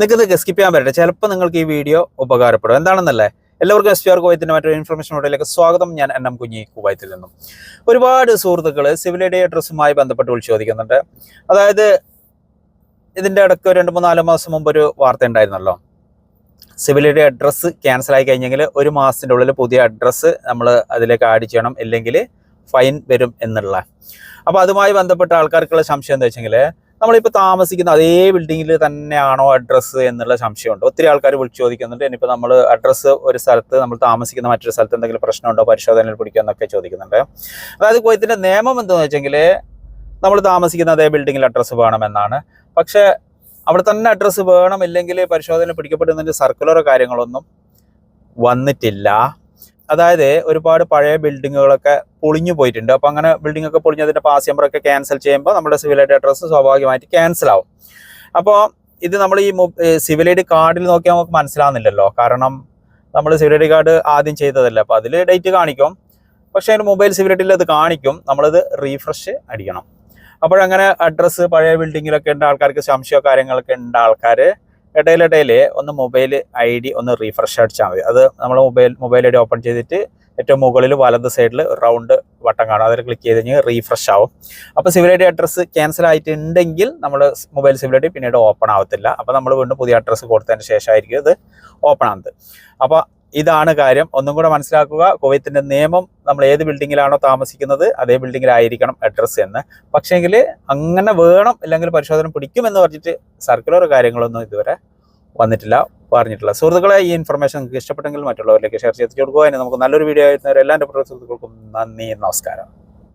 നിങ്ങൾക്ക് ഇത് സ്കിപ്പ് ചെയ്യാൻ പറ്റട്ടെ. ചിലപ്പോൾ നിങ്ങൾക്ക് ഈ വീഡിയോ ഉപകാരപ്പെടും. എന്താണെന്നല്ലേ? എല്ലാവർക്കും എസ് പി ആർ കുവൈത്തിന്റെ മറ്റൊരു ഇൻഫർമേഷൻ വീഡിയോയിലേക്ക് സ്വാഗതം. ഞാൻ എൻ എം കുഞ്ഞി കുവൈത്തിൽ നിന്നും. ഒരുപാട് സുഹൃത്തുക്കൾ സിവിൽ അഡ്രസ്സുമായി ബന്ധപ്പെട്ട് വിളിച്ചു ചോദിക്കുന്നുണ്ട് അതായത് ഇതിന്റെ ഇടയ്ക്ക് രണ്ട് മൂന്ന് നാല് മാസം മുമ്പ് ഒരു വാർത്ത ഉണ്ടായിരുന്നല്ലോ. ഡി അഡ്രസ്സ് ക്യാൻസൽ ആയി കഴിഞ്ഞെങ്കിൽ ഒരു മാസത്തിന്റെ ഉള്ളിൽ പുതിയ അഡ്രസ്സ് നമ്മൾ അതിലേക്ക് ആഡ് ചെയ്യണം. ഇല്ലെങ്കിൽ ഫൈൻ വരും എന്നുള്ള. അപ്പോൾ അതുമായി ബന്ധപ്പെട്ട ആൾക്കാർക്കുള്ള സംശയം എന്താ വെച്ചെങ്കിൽ നമ്മളിപ്പോൾ താമസിക്കുന്ന അതേ ബിൽഡിങ്ങിൽ തന്നെയാണോ അഡ്രസ്സ് എന്നുള്ള സംശയമുണ്ട്. ഒത്തിരി ആൾക്കാർ വിളിച്ചു ചോദിക്കുന്നുണ്ട്. ഇനിയിപ്പോൾ നമ്മൾ അഡ്രസ്സ് ഒരു സ്ഥലത്ത് നമ്മൾ താമസിക്കുന്ന മറ്റൊരു സ്ഥലത്ത് എന്തെങ്കിലും പ്രശ്നമുണ്ടോ? പരിശോധനയിൽ പിടിക്കുക എന്നൊക്കെ ചോദിക്കുന്നുണ്ട്. അതായത് കോയത്തിന്റെ നിയമം എന്താണെന്ന് വെച്ചെങ്കിൽ നമ്മൾ താമസിക്കുന്ന അതേ ബിൽഡിങ്ങിൽ അഡ്രസ്സ് വേണമെന്നാണ്. പക്ഷേ അവിടെ തന്നെ അഡ്രസ്സ് വേണമില്ലെങ്കിൽ പരിശോധന പിടിക്കപ്പെടുന്നതിന്റെ സർക്കുലറോ കാര്യങ്ങളൊന്നും വന്നിട്ടില്ല. അതായത് ഒരുപാട് പഴയ ബിൽഡിങ്ങുകളൊക്കെ പൊളിഞ്ഞു പോയിട്ടുണ്ട്. അപ്പോൾ അങ്ങനെ ബിൽഡിംഗ് ഒക്കെ പൊളിഞ്ഞതിന്റെ പാസ് നമ്പറൊക്കെ ക്യാൻസൽ ചെയ്യുമ്പോൾ നമ്മുടെ സിവിൽ ഐഡ് അഡ്രസ്സ് സ്വാഭാവികമായിട്ട് ക്യാൻസൽ ആവും. അപ്പോൾ ഇത് നമ്മൾ ഈ സിവിൽ കാർഡിൽ നോക്കിയാൽ നമുക്ക് മനസ്സിലാവുന്നില്ലല്ലോ. കാരണം നമ്മൾ സിവിൽ കാർഡ് ആദ്യം ചെയ്തതല്ലേ. അപ്പോൾ അതിൽ ഡേറ്റ് കാണിക്കും. പക്ഷേ അതിന് മൊബൈൽ സിവിൽ ഐ ഡിയിൽ അത് കാണിക്കും. നമ്മളത് റീഫ്രഷ് അടിക്കണം. അപ്പോഴങ്ങനെ അഡ്രസ്സ് പഴയ ബിൽഡിങ്ങിലൊക്കെ ഉണ്ട് ആൾക്കാർക്ക് സംശയമോ കാര്യങ്ങളൊക്കെ ഉണ്ട് ആൾക്കാർ ഇടയിലിടയിൽ ഒന്ന് മൊബൈൽ ഐ ഡി ഒന്ന് റീഫ്രഷ് അടിച്ചാൽ മതി. അത് നമ്മൾ mobile mobile I D open ചെയ്തിട്ട് ഏറ്റവും മുകളിൽ വലത് സൈഡിൽ റൗണ്ട് വട്ടം കാണും. അതിൽ ക്ലിക്ക് ചെയ്ത് കഴിഞ്ഞാൽ റീഫ്രഷ് ആവും. അപ്പോൾ civil I D address cancel ആയിട്ടുണ്ടെങ്കിൽ നമ്മൾ മൊബൈൽ സിവിൽ ഐ ഡി പിന്നീട് ഓപ്പൺ ആവത്തില്ല. അപ്പോൾ നമ്മൾ വീണ്ടും പുതിയ അഡ്രസ്സ് കൊടുത്തതിന് ശേഷമായിരിക്കും ഇത് ഓപ്പൺ ആവുന്നത്. അപ്പോൾ ഇതാണ് കാര്യം. ഒന്നും കൂടെ മനസ്സിലാക്കുക. കുവൈത്തിന്റെ നിയമം നമ്മൾ ഏത് ബിൽഡിങ്ങിലാണോ താമസിക്കുന്നത് അതേ ബിൽഡിങ്ങിലായിരിക്കണം അഡ്രസ്സ് എന്ന്. പക്ഷേങ്കിൽ അങ്ങനെ വേണം അല്ലെങ്കിൽ പരിശോധന പിടിക്കുമെന്ന് പറഞ്ഞിട്ട് സർക്കുലർ കാര്യങ്ങളൊന്നും ഇതുവരെ വന്നിട്ടില്ല പറഞ്ഞിട്ടില്ല. സുഹൃത്തുക്കളെ ഈ ഇൻഫർമേഷൻ നിങ്ങൾക്ക് ഇഷ്ടപ്പെട്ടെങ്കിൽ മറ്റുള്ളവരിലേക്ക് ഷെയർ ചെയ്ത് കൊടുക്കുക. ഇനി നമുക്ക് നല്ലൊരു വീഡിയോ ആയിരുന്നവരെ എല്ലാ എന്റെ സുഹൃത്തുക്കൾക്കും നന്ദി നമസ്കാരം.